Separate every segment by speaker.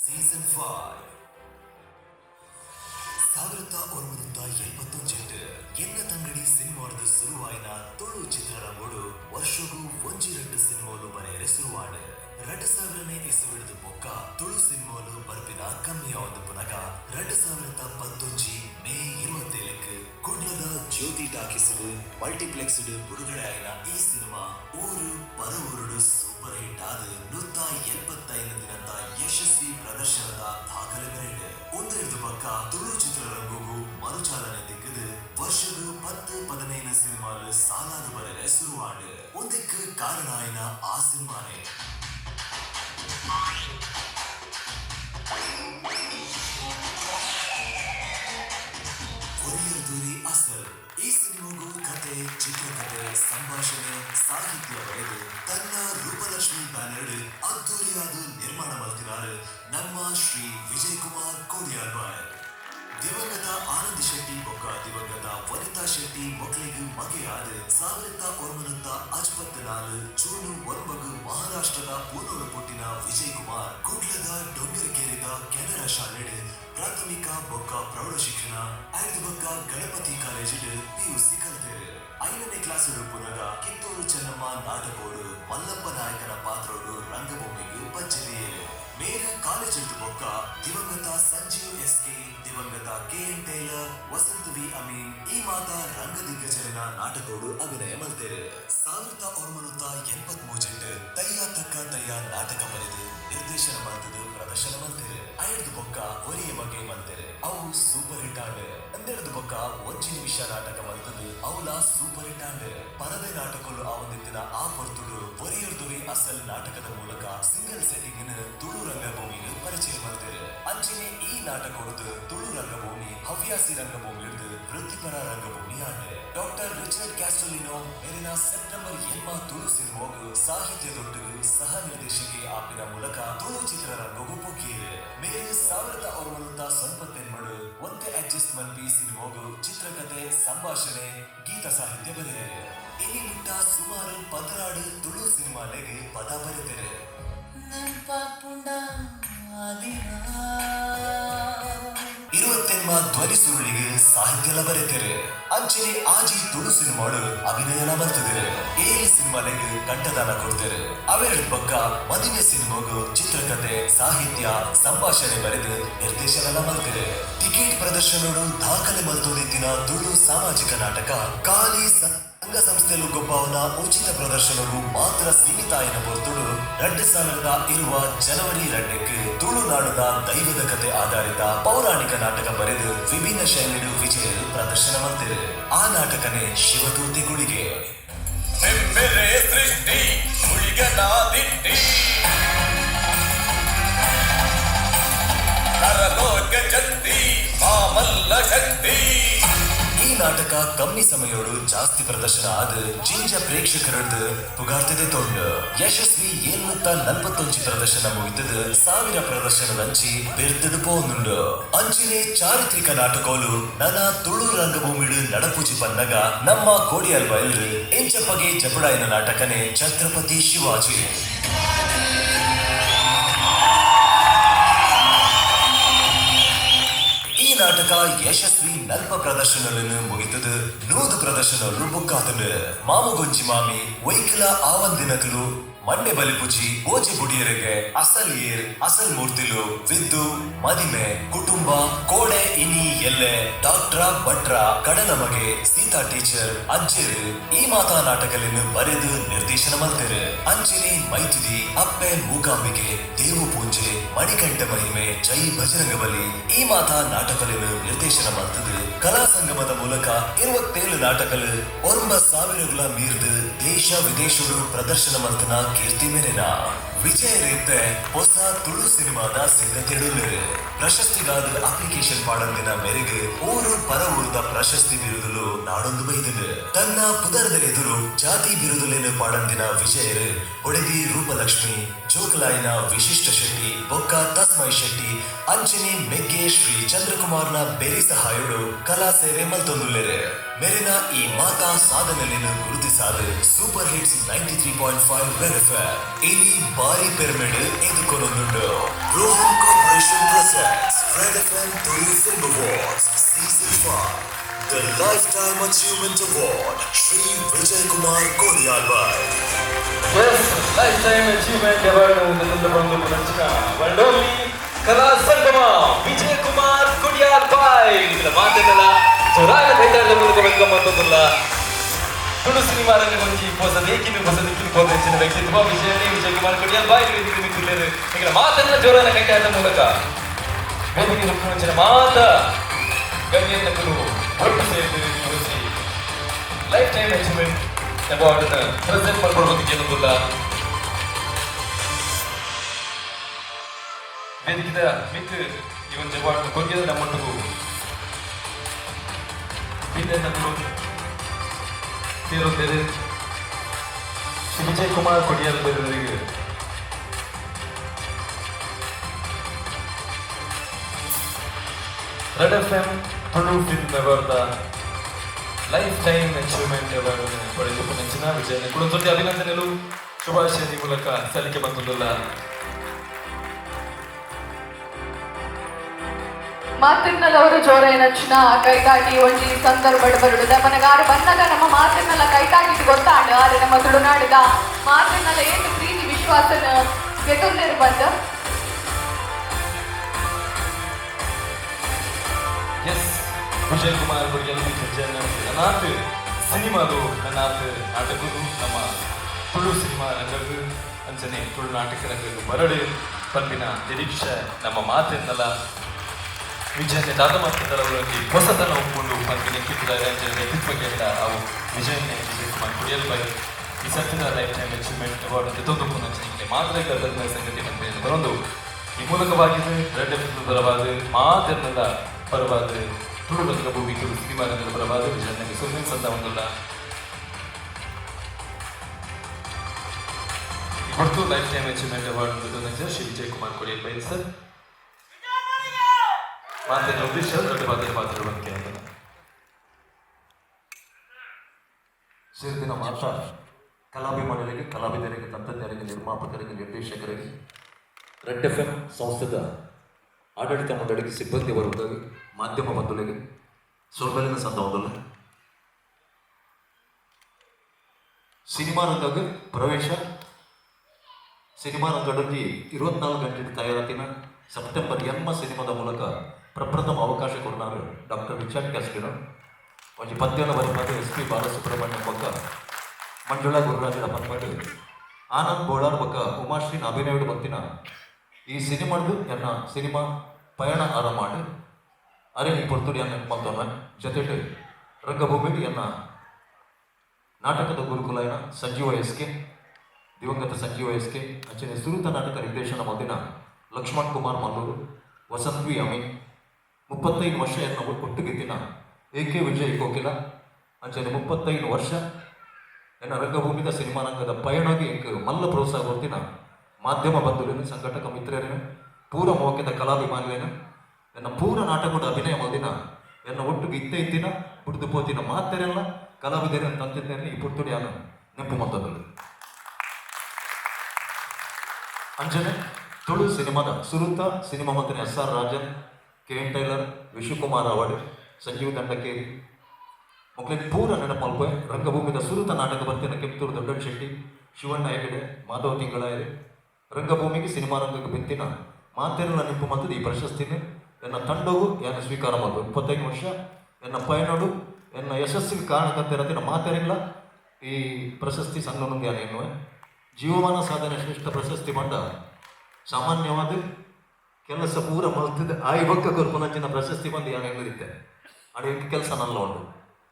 Speaker 1: Season five ಸಾವಿರದ ಒಂಬೈನೂರ ಎಪ್ಪತ್ತೊಂಜೆಂಟು ಎನ್ನ ತಂಗಡಿ ಸಿನಿಮಾದ ಸುರುವಾಯಿನ ತುಳು ಚಿತ್ರರಂಗೋಡು ವರ್ಷಗೂ ಒಂಜಿ ರೆಡ್ಡು ಸಿನಿಮಾಲು ಬರೆಯರೆ ಸುರುವಾಡು ரெண்டு ಸಾವಿರನೇ ಇಸವಿಡಿದ ಮೊಕ್ಕ ತುಳು ಸಿನಿಮಾಲು ಬರ್ಪಿನ ಕಮ್ಮಿಯಾದ ಪುನಗ ரெண்டு ಸಾವಿರದ ಪತ್ತೊಂಜಿ மே ಇರುವತ್ತೇಳಕ್ಕೆ ಕುಡ್ಲದ ಜ್ಯೋತಿ ಟಾಕಿಸಲು ಮಲ್ಟಿಪ್ಲೆಕ್ಸ್ಡ್ ಬಿಡುಗಡೆ ಆಯಿನ ಈ ಸಿನಿಮಾ ಊರು ಪರವೂರುಡು ಸೂಪರ್ ಹಿಟ್ ಆದ ನೂತ ಎಪ್ಪತ್ತೈದು ದಿನದ ಯಶಸ್ವಿ ಪ್ರದರ್ಶನದ ದಾಖಲೆ ಬರೆಯಿದೆ ಒಂದೆರಡು ಪಕ್ಕ ತುಳು ಚಿತ್ರರಂಗವು ಮರುಚಾಲನೆ ದಿಕ್ಕದು ವರ್ಷದ ಪತ್ತು ಪದಿನೈದು ಸಿನಿಮಾಲು ಸಾಲಾದ ಬರೆರೆ ಶುರುವಾಡು ಒಂದಕ್ಕೆ ಕಾರಣ ಆಯ್ನ ಆ ಚಿತ್ರಕಥೆ ಸಂಭಾಷಣೆ ಸಾಹಿತ್ಯ ಬರೆದು ತನ್ನ ರೂಪಲಕ್ಷ್ಮಿ ಬ್ಯಾನರ್ ಅದ್ದೂರಿಯಾದ ನಿರ್ಮಾಣ ಮಾಡ್ತಿದ್ದಾರೆ ನಮ್ಮ ಶ್ರೀ ವಿಜಯ್ ಕುಮಾರ್ ಕೋಡಿಯಾರ್ ಬಾಯ್ ದಿವಂಗತ ಆನಂದ್ ಶೆಟ್ಟಿ ಬೊಕ್ಕ ದಿವಂಗತ ವನಿತಾ ಶೆಟ್ಟಿ ಮಕ್ಕಳಿಗೆ ಮಗೆಯಾದ ಸಾವಿರದ ಒಂಬೈನೂರ ಅಜ್ಪತ್ತ ನಾಲ್ಕು ಜೂನ್ ಒಂಬಗು ಮಹಾರಾಷ್ಟ್ರದ ಪೂನೂರು ಪುಟ್ಟಿನ ವಿಜಯ್ ಕುಮಾರ್ ಕುಡ್ಲದ ಡೊಂಗರಿಕೇರಿದ ಕೆನರಾ ಶಾಲೆಡ್ ಪ್ರಾಥಮಿಕ ಬೊಕ್ಕ ಪ್ರೌಢ ಶಿಕ್ಷಣ ಐದು ಬೊಕ್ಕ ಗಣಪತಿ ಕಾಲೇಜಿಡ್ ಪಿಯುಸಿ ಕಲಿತರು ಐದನೇ ಕ್ಲಾಸ್ ಪುನಗ ಕಿತ್ತೂರು ಚೆನ್ನಮ್ಮ ನಾಟಕೋಡು ಮಲ್ಲಪ್ಪ ನಾಯಕನ ಪಾತ್ರೋಡು ರಂಗಭೂಮಿಗೆ ಬಜ್ಜಿದೆಯೇ ಮೇರೆ ಕಾಲೇಜ್ ಬೊಕ್ಕ ದಿವಂಗತ ಸಂಜೀವ್ ಎಸ್ ಕೆ ದಿವಂಗತ K N tailor Vasant V Amin ಈ ಮಾತ ರಂಗ ದಿಗ್ಗಜರಿನ ನಾಟಕೋಡು ಅಭಿನಯ ಮಲ್ತೇರು ಸಾವಿರದ ಒಂಬೈನೂರ ಎಂಬತ್ ಮೂಜೆಂಟ್ ತಯ್ಯ ತಕ್ಕ ತಯ್ಯ ನಾಟಕ ಬರೆದು ನಿರ್ದೇಶನ ಮಾಡ್ತಿದ್ದು ಪ್ರದರ್ಶನ ಮಲ್ತೇರು ಐದು ಬೊಕ್ಕ ಒರಿಯ ಬಗ್ಗೆ ಮಲ್ತೇರು ಅವು ಸೂಪರ್ ಹಿಟ್ ಆಂಡ್ ಹನ್ನೆರಡು ಬೊಕ್ಕ ಒಂಜಿ ನಿಮಿಷ ನಾಟಕ ಮಾಡ್ತದೆ ಅವಳ ಸೂಪರ್ ಹಿಟ್ ಆಂಡ್ ಪರದೆ ನಾಟಕಗಳು ಅವನಿತ್ತಿನ ಆ ಪರ್ತುಡು ಒರಿಯರ್ ಅಸಲ್ ನಾಟಕದ ಮೂಲಕ ಸಿಂಗಲ್ ಸೆಟ್ಟಿಂಗ್ ತುಳು ರಂಗಭೂಮಿ ಪರಿಚಯ ಮಾಡ್ತಾರೆ ಅಂಚನೆ ಈ ನಾಟಕ ತುಳು ರಂಗಭೂಮಿ ಹವ್ಯಾಸಿ ರಂಗಭೂಮಿ ವೃತ್ತಿಪರ ರಂಗಭೂಮಿಯಾಗಿದೆ ಡಾಕ್ಟರ್ ರಿಚರ್ಡ್ ಕ್ಯಾಸ್ಟೋಲಿನೋ ಮೇಲಿನ ಸೆಪ್ಟೆಂಬರ್ ಎಂಬ ತುಳು ಸಿನಿಮಾಗು ಸಾಹಿತ್ಯದೊಟ್ಟಿಗೆ ಸಹ ನಿರ್ದೇಶಕಿ ಆಪಿನ ಮೂಲಕ ತುಳು ಚಿತ್ರರಂಗವು ಬೊಗ್ಗಿದೆ ಮೇಲೆ ಸಾವಿರದ ಒಂಬೈನೂರ ಮಾಡು ಒಂದೇ ಅಡ್ಜಸ್ಟ್ಮೆಂಟ್ ಪಿ ಸಿನಿಮಾಗಳು ಚಿತ್ರಕಥೆ ಸಂಭಾಷಣೆ ಗೀತ ಸಾಹಿತ್ಯ ಬರೆದಿದೆ ಇಲ್ಲಿ ಮುಟ್ಟ ಸುಮಾರು ಪದರಾಡು ತುಳು ಸಿನಿಮಾಲೆಗೆ ಪದ ಬರೆದಿದೆ
Speaker 2: ನೆನಪಾಪುಂಡ
Speaker 1: ಇರುವತ್ತೆಂಬ ಸುರುಳಿಗೆ ಸಾಹಿತ್ಯ ಬರೆತಾರೆ. ಅಂಚನೆ ಆಜಿ ತುಳು ಸಿನಿಮಾಡು ಅಭಿನಯನ ಬರ್ತದೆ. ಏಳು ಸಿನಿಮಾಲೆಗೆ ಕಂಠದಾನ ಕೊಡ್ತಾರೆ. ಅವೆರಡು ಪಕ್ಕ ಮದುವೆ ಸಿನಿಮಾಗು ಚಿತ್ರಕಥೆ ಸಾಹಿತ್ಯ, ಸಂಭಾಷಣೆ ಬರೆದು ನಿರ್ದೇಶನ ಮಾಡ್ತಾರೆ. ಟಿಕೆಟ್ ಪ್ರದರ್ಶನ ದಾಖಲೆ ಮಲ್ತೋದಿತ್ತಿನ ತುಳು ಸಾಮಾಜಿಕ ನಾಟಕ ಖಾಲಿ ಸಂಘ ಸಂಸ್ಥೆಲು ಗೊಬ್ಬವನ ಉಚಿತ ಪ್ರದರ್ಶನವು ಮಾತ್ರ ಸೀಮಿತ ಎನ್ನಬಹುದು. ಎರಡು ಸಾವಿರದ ಇರುವ ಜನವರಿ ಎರಡಕ್ಕೆ ತುಳುನಾಡದ ದೈವದ ಕತೆ ಆಧಾರಿತ ಪೌರಾಣಿಕ ನಾಟಕ ಬರೆದು ವಿಭಿನ್ನ ಶೈಲಿಯು ವಿಜಯರು ಪ್ರದರ್ಶನ ಮಾಡ್ತೇವೆ ಆ ನಾಟಕನೇ ಶಿವದೂತಿ ಗುಳಿಗೆ
Speaker 3: ಸೃಷ್ಟಿ ಶಕ್ತಿ.
Speaker 1: ನಾಟಕ ಕಮ್ಮಿ ಸಮಯೋಡು ಜಾಸ್ತಿ ಪ್ರದರ್ಶನ ಆದ ಜಿಂಜ ಪ್ರೇಕ್ಷಕರದ್ದು ಪುಗಾರ್ತದೆ ತೊಂಡು. ಯಶಸ್ವಿ ಏಳ್ನೂತ್ತ ನಲ್ವತ್ತೊಂಜಿ ಪ್ರದರ್ಶನ ಮುಗಿತದ ಸಾವಿರ ಪ್ರದರ್ಶನದಂಚಿ ಬೆರ್ತದ ಪೋನುಂಡು ಅಂಚಿನ ಚಾರಿತ್ರಿಕ ನಾಟಕೋಲು ನನ ತುಳು ರಂಗಭೂಮಿಡು ನಡಪೂಜಿ ಪನ್ನಗ ನಮ್ಮ ಕೋಡಿಯಲ್ ಬಯಲು ಎಂಚಪ್ಪಗೆ ಜಪಡಾಯಿನ ನಾಟಕನೇ ಛತ್ರಪತಿ ಶಿವಾಜಿ. ನಾಟಕ ಯಶಸ್ವಿ ನಲ್ಪ ಪ್ರದರ್ಶನಗಳನ್ನು ಮುಗಿತದು. ನೂದು ಪ್ರದರ್ಶನಗಳು ಬುಕ್ಕಾತಂಡು ಮಾಮುಗೊಂಜಿ ಮಾಮಿ ವೈಕಲ ಆವಂದಿನಕಲು ಮಂಡೆ ಬಲಿಪುಜಿ ಓಜಿ ಬುಡಿಯರಿಗೆ ಅಸಲ್ ಏರ್, ಅಸಲ್ ಮೂರ್ತಿಲು ವಿದ್ದು, ಮದಿಮೆ, ಕುಟುಂಬ, ಕೋಡೆ, ಇನಿ ಎಲ್ಲೆ ಡಾಕ್ಟ್ರ, ಭಟ್ರ, ಕಡಲ ಮಗೆ, ಸೀತಾ ಟೀಚರ್ ಅಜ್ಜರು ಈ ಮಾತಾ ನಾಟಕಗಳನ್ನು ಬರೆದು ನಿರ್ದೇಶನ ಮಾಡ್ತಾರೆ. ಅಂಜಲಿ ಮೈತ್ರಿ ಅಪ್ಪೆ ಮೂಕಾಂಬಿಕೆ ದೇವು ಪೂಜೆ, ಮಣಿಕಂಠ ಮಹಿಮೆ, ಜೈ ಬಜರಂಗ ಬಲಿ ಈ ಮಾತಾ ನಾಟಕಗಳನ್ನು ನಿರ್ದೇಶನ ಮಾಡ್ತದೆ. ಕಲಾ ಸಂಗಮದ ಮೂಲಕ ಇರುವತ್ತೇಳು ನಾಟಕಲು ಒಂಬ ಸಾವಿರಗಳ ಮೀರ್ದು ದೇಶ ವಿದೇಶಗಳು ಪ್ರದರ್ಶನ ಮಂಥನ ಕೀರ್ತಿ ಮೇರೆನ. ರೀತೆ ಹೊಸ ತುಳು ಸಿನಿಮಾದ ಸಿದ್ಧತೆಗಳು ಪ್ರಶಸ್ತಿಗಾದ ಅಪ್ಲಿಕೇಶನ್ ಪಾಡಂದಿನ ಮೇರೆಗೆ ಊರು ಪರ ಊರದ ಪ್ರಶಸ್ತಿ ಬಿರುದಲು ನಾಡೊಂದು ಬೈದಿದೆ. ತನ್ನ ಪುದರದ ಎದುರು ಜಾತಿ ಬಿರುದಲೇನು ಪಾಡಂದಿನ ವಿಜಯರು ಒಡೆದಿ ರೂಪಲಕ್ಷ್ಮಿ, ಜೋಕಲಾಯಿನ ವಿಶಿಷ್ಟ ಶೆಟ್ಟಿ, ಬೊಕ್ಕ ತಸ್ಮೈ ಶೆಟ್ಟಿ, ಅಂಜನಿ ಮೆಗ್ಗೆ ಶ್ರೀ ಚಂದ್ರಕುಮಾರ್ನ ಬೆರಿ ಸಹಾಯಡು ಕಲಾ ಸೇವೆ ಮಲ್ತೊಂದುಲ್ಲೆರೆ. ಮೇರಿನ ಈ ಮಾತಾ ಸಾಧನೆಯನ್ನು ಗುರುತಿಸಾದ super hits ninety three point five ಇಲ್ಲಿ ಭಾರಿ pyramid ಎದುಕೊನೊಂದುಂಡು Rohan corporation presents Red FM Tolu Film Awards Season 5 The Lifetime Achievement Award Shri Vijay Kumar Kodialbai
Speaker 4: S lifetime achievement award ಒಂದು ಬಂದು ಪುನಶ್ಚ ಬಂಡೋಲಿ ಕಲಾ ಸಂಗಮ ವಿಜಯ್ ಕುಮಾರ್ ಕುಡಿಯಾಲ್ ಬಾಯ್ ಇದರ ಮಾತನ್ನೆಲ್ಲ ಜೋರಾಗ ಕೈತಾಳದ ಮೂಲಕ ವೆಲ್ಕಮ್ ಅಂತಂದಿಲ್ಲ ತುಳು ಸಿನಿಮಾ ರಂಗ ಗುరించి ಹೊಸ ದೇಕಿನ ಹೊಸ ದಿಕ್ಕಿನ ಹೋದ ವ್ಯಕ್ತಿತ್ವ ವಿಜಯನೇ ವಿಜಯ್ ಕುಮಾರ್ ಕುಡಿಯಾಲ್ ಬಾಯ್ ವೇದಿಕೆ ಮಿಕ್ಕಿದ್ದಾರೆ ಈಗ ಮಾತನ್ನ ಜೋರಾನ ಕೈತಾಳದ ಮೂಲಕ. ವೇದಿಕೆ ಮುಖ್ಯಮಂತ್ರಿ ಮಾತ. ಗಣ್ಯತಕ್ಕರು ಒಟ್ಟು ಸೇರಿದ್ದೀರಿ ನೀವು lifetime achievement award present ಮಾಡ್ಕೊಳ್ಬೇಕು ಏನಂದಿಲ್ಲ ವೇದಿಕೆದ ಮಿತ್ ಈ ಒಂದು ಅವಾರ್ಡ್ ಕೊಟ್ಟಿದ್ರೆ ನಮ್ಮೊಟ್ಟಿಗೂ. ನಮ್ಮದು ಸೇರುತ್ತೇವೆ ಶ್ರೀ ವಿಜಯ್ ಕುಮಾರ್ ಕೊಡಿಯಲ್ ಬೇರೆಯವರಿಗೆ red F M Tulu film award lifetime achievement award ಪಡೆದು ನೆಚ್ಚಿನ ವಿಜಯನ ಕುಟುಂಬ ಅಭಿನಂದನೆಗಳು. ಶುಭಾಶಯ ಮೂಲಕ ಸಲ್ಲಿಕೆ ಬಂತದಲ್ಲ
Speaker 2: ಮಾತಿನಲ್ಲವರು ಜೋರೆ ನಚ್ಚಿನ ಕೈತಾಟಿ ಒಂಜಿ ಸಂದರ್ಭಡ್ ಬರುಡುದ. ಮನಗಾರು ಬಂದಾಗ ನಮ್ಮ ಮಾತಿನಲ್ಲ ಕೈತಾಟಿಟ್ಟು ಗೊತ್ತಾಂಡು ಆದ್ರೆ ನಮ್ಮ ತುಳುನಾಡಿದ ಮಾತಿನಲ್ಲ ಏನು ಪ್ರೀತಿ, ವಿಶ್ವಾಸನ ಗೆದ್ದೊಂದಿರು ಬಂದು?
Speaker 4: ಎಸ್ ವಿಜಯ್ ಕುಮಾರ್ ಕೊಡಿಯಲು ನನ್ನಾತ್ ಸಿನಿಮಾದು ನನ್ನಾತ್ ನಾಟಕದು ನಮ್ಮ ತುಳು ಸಿನಿಮಾ ರಂಗದ್ದು, ಅಂಚನೆ ತುಳು ನಾಟಕ ರಂಗದ್ದು ಮರಳು ಪಂಪಿನ ನಿರೀಕ್ಷೆ ನಮ್ಮ ಮಾತೆನ್ನಲ್ಲ ವಿಜಯನ ದಾದ ಮಾತುಗಳಲ್ಲಿ ಹೊಸತನ ಒಪ್ಪಿಕೊಂಡು ಅಂಚನೆ ವ್ಯಕ್ತಿತ್ವಕ್ಕೆ ಅಂತ ಅವು ವಿಜಯನೇ ವಿಜಯ್ ಕುಮಾರ್ ಕುಡಿಯಲ್ ಬೈ ಈ ಸತ್ಯದ ಲೈಫ್ ಟೈಮ್ ಅಚೀವ್ಮೆಂಟ್ ಅವಾರ್ಡ್ ಅಂತ ತೊಂದು ಅಂಚನೆ ಮಾತ್ರ ಗರ್ಭದ ಸಂಗತಿ ಬಂದ ಬರೋದು. ಈ ಮೂಲಕವಾಗಿದೆ ರೆಡ್ ಎಫ್ ಬರವಾದ ಮಾತೆನ್ನಲ್ಲ ಪರವಾದ ತುಳು ಭೂಮಿ ತುಳು ಸಿನಿಮಾ ರಂಗದ ಪರವಾದ ವಿಜಯನಿಗೆ ಸುಮ್ಮನೆ ಸಂದ ಒಂದಲ್ಲ. ಇವತ್ತು lifetime achievement award Shri Vijay Kumar Kodialbail sir? ಮಾತಿನ ಉದ್ದೇಶ ದೊಡ್ಡ ಪಾತ್ರೆ ಪಾತ್ರೆ ಬಗ್ಗೆ
Speaker 5: ಸೇರಿದಿನ ಮಾತ್ರ ಕಲಾಭಿಮಾನಿಗಳಿಗೆ ಕಲಾವಿದರಿಗೆ, ತಂತ್ರಜ್ಞರಿಗೆ, ನಿರ್ಮಾಪಕರಿಗೆ, ನಿರ್ದೇಶಕರಿಗೆ. ರೆಡ್ ಎಫ್ ಎಂ ಸಂಸ್ಥೆದ ಆಡಳಿತ ಮಂಡಳಿಗೆ ಸಿಬ್ಬಂದಿ ವರ್ಗದಲ್ಲಿ ಮಾಧ್ಯಮ ಬಂಧುಗಳಿಗೆ ಸೊಲ್ಬಲಿನ ಸಂದವಲ್ಲ ಸಿನಿಮಾ ರಂಗಕ್ಕೆ ಪ್ರವೇಶ. ಸಿನಿಮಾ ರಂಗದಲ್ಲಿ ಇರುವತ್ನಾಲ್ಕು ಗಂಟೆ ತಯಾರಾತಿನ ಸೆಪ್ಟೆಂಬರ್ ಎಮ್ಮ ಸಿನಿಮಾದ ಮೂಲಕ ಪ್ರಪ್ರಥಮ ಅವಕಾಶ ಕೊಡ್ತಾರೆ ಡಾಕ್ಟರ್ ವಿಚಾರ್ ಕ್ಯಾಸ್ಟಿರೋ ಒಂದು ಪದ್ಯನ ಬರೆದು ಎಸ್ ಪಿ ಬಾಲಸುಬ್ರಹ್ಮಣ್ಯ ಬೊಕ್ಕ ಮಂಜುಳಾ ಗುರುರಾಜರ ಪನ್ಪಟ್ಟು ಆನಂದ್ ಬೋಳಾರ್ ಬೊಕ್ಕ ಉಮಾಶ್ರೀನ ಅಭಿನಯಡು ಬತ್ತಿನ ಈ ಸಿನಿಮಾಡು ಎನ್ನ ಸಿನಿಮಾ ಪಯಣ ಆರಂಭ ಮಾಡಿ, ಅರೆ ನೀ ಪೊರ್ತುಡಿ ಅನ್ನ ಮಲ್ತೊನ್ನ ಜೊತೆಗೆ ರಂಗಭೂಮಿಗೆ ಎನ್ನ ನಾಟಕದ ಗುರುಕುಲಾಯನ ಸಂಜೀವ ಎಸ್ ಕೆ ದಿವಂಗತ ಸಂಜೀವ ಎಸ್ ಕೆ ಅಂಚನೆ ಸುರುತ ನಾಟಕ ನಿರ್ದೇಶನ ಮದ್ದಿನ ಲಕ್ಷ್ಮಣ್ ಕುಮಾರ್ ಮಲ್ಲೂರು ವಸಂತ್ ಅಮಿನ್ ಅಮಿ ಮುಪ್ಪತ್ತೈದು ವರ್ಷ ಎನ್ನ ದಿನ. ಎ ಕೆ ವಿಜಯ್ ಕೋಕಿಲ ಅಂಚನೆ ಮುಪ್ಪತ್ತೈದು ವರ್ಷ. ಎನ್ನ ರಂಗಭೂಮಿದ ಸಿನಿಮಾ ರಂಗದ ಪಯಣಗೆ ಮಲ್ಲ ಪ್ರೋತ್ಸಾಹ ಗೊತ್ತಿನ ಮಾಧ್ಯಮ ಬಂಧುವಿನ, ಸಂಘಟಕ ಮಿತ್ರರೇನು, ಪೂರ ಮೋಕ್ಯದ ಕಲಾಭಿಮಾನಿಯೇನು ಎನ್ನ ಪೂರ ನಾಟಕದ ಅಭಿನಯ ಮಲ್ದಿನ ಎನ್ನ ಒಟ್ಟಿಗೆ ಇತ್ತೆ ಇತ್ತಿನ, ಬಿಡ್ದು ಪೋತಿನ ಮಾತೆರೆಲ್ಲ ಕಲಾವಿದರನ್ನು ತಂತಿದ್ದೇನೆ ಈ ಪುಟ್ಟುಡಿ ಅನ್ನು ನೆಂಪು ಮೊತ್ತದಲ್ಲಿ. ಅಂಜನೆ, ತುಳು ಸಿನಿಮಾದ ಸುರುತ, ಸಿನಿಮಾ ಮಂತ್ರಿ S R Rajan K N tailor Vishwakumar award, Sanjeev Dandakeri ಮಕ್ಕಳಿಗೆ ಪೂರ ನೆನಪಲ್ಪೆ ರಂಗಭೂಮಿದ ಸುರುತ ನಾಟಕ ಬರ್ತಿನ ಕೆಪ್ತೂರು ದೊಡ್ಡ ಶೆಟ್ಟಿ, ಶಿವಣ್ಣ ಹೆಗಡೆ, ಮಾಧವ ತಿಂಗಳ ರಂಗಭೂಮಿಗೆ ಸಿನಿಮಾ ರಂಗಕ್ಕೆ ಬೆಂತಿನ ಮಾತೆಲ್ಲ ನೆನಪು ಮತ್ತು ಈ ಪ್ರಶಸ್ತಿನ. ಎನ್ನ ತಂಡವು, ಎನ್ನ ಸ್ವೀಕಾರ ಮಾಡೋದು ಇಪ್ಪತ್ತೈದು ವರ್ಷ, ಎನ್ನ ಪಯಣಡು ಎನ್ನ ಯಶಸ್ಸಿಗೆ ಕಾರಣಕಂತಿರತ್ತಿನ ಮಾತೆರಿಲ್ಲ ಈ ಪ್ರಶಸ್ತಿ ಸಂಘನೊಂದು ಏನು ಜೀವಮಾನ ಸಾಧನೆ ಶ್ರೇಷ್ಠ ಪ್ರಶಸ್ತಿ ಮಂಡ ಸಾಮಾನ್ಯವಾದ ಕೆಲಸ ಪೂರ ಮಲ್ತಿದೆ. ಆ ಬೊಕ್ಕ ಕೊರ್ಪುನಂಚಿನ ಪ್ರಶಸ್ತಿ ಬಂದು ಯಾರು ಅಡು ಅಡಿ ಕೆಲಸ ನಲ್ಲ ಉಂಟು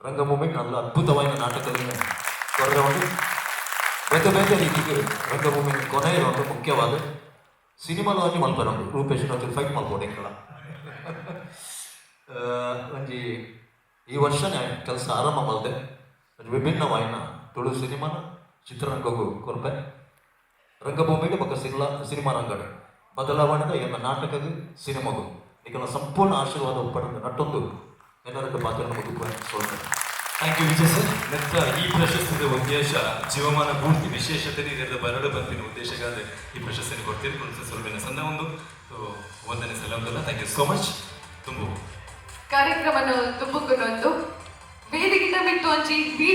Speaker 5: ರಂಗಭೂಮಿ ನಲ್ಲ ಅದ್ಭುತವಾದ ನಾಟಕದಿಂದ ಕೊರ್ರೆ ಉಂಟು ಬೇತೆ ಬೇತೆ ರೀತಿಗೆ ರಂಗಭೂಮಿ ಕೊನೆಯ ಒಂದು ಮುಖ್ಯವಾದ ಸಿನಿಮಾ ಒಂಜಿ ಮಲ್ಪರ ಉಂಟು ರೂಪೇಶ್ ಒಂಚೂರು ಫೈಟ್ ಮಲ್ಕೊಂಡು ಎಂಕಲ ಒಂಜಿ ಈ ವರ್ಷನೇ ಕೆಲಸ ಆರಂಭ ಒಂಜಿ ವಿಭಿನ್ನವಾಯಿನ ತುಳು ಸಿನಿಮಾನ ಚಿತ್ರರಂಗ ಕೊರಪೆ ರಂಗಭೂಮಿಗೆ ಪಕ್ಕ ಸಿನಿಮಾ ಸಿನಿಮಾ ರಂಗಡ ಬದಲಾವಣೆದ ಎನ್ನ ನಾಟಕಗೂ ಸಿನಿಮಾಗೂ ಈಗ ಸಂಪೂರ್ಣ ಆಶೀರ್ವಾದ ಒಪ್ಪಂದ ನಟ್ಟೊಂದು ಎಲ್ಲರದ್ದು ಪಾತ್ರ ಮುಗಿದು ಸೋಲ್ತಾರೆ
Speaker 4: ಥ್ಯಾಂಕ್ ಯು ವಿಜಯ್ ಸರ್. ನಂತರ ಈ ಪ್ರಶಸ್ತಿಯ ಉದ್ದೇಶ ಜೀವಮಾನ ಪೂರ್ತಿ ವಿಶೇಷತೆ ಇದರ ಬರಡು ಬಂದಿನ ಉದ್ದೇಶಕ್ಕಾದ ಈ ಪ್ರಶಸ್ತಿಯನ್ನು ಕೊಡ್ತೀರಿ ಸ್ವಲ್ಪ ಸ್ವಲ್ಪ ಸಣ್ಣ ಒಂದು. ಒಂದನೇ ಸಲ ಥ್ಯಾಂಕ್ ಯು ಸೋ ಮಚ್ ತುಂಬ.
Speaker 2: ಕಾರ್ಯಕ್ರಮ ತುಂಬುಕೊನೊಂದು ವೇದಿಗಿಂದ ಬಿಟ್ಟು ಅಂಚಿ ಬೀಟ್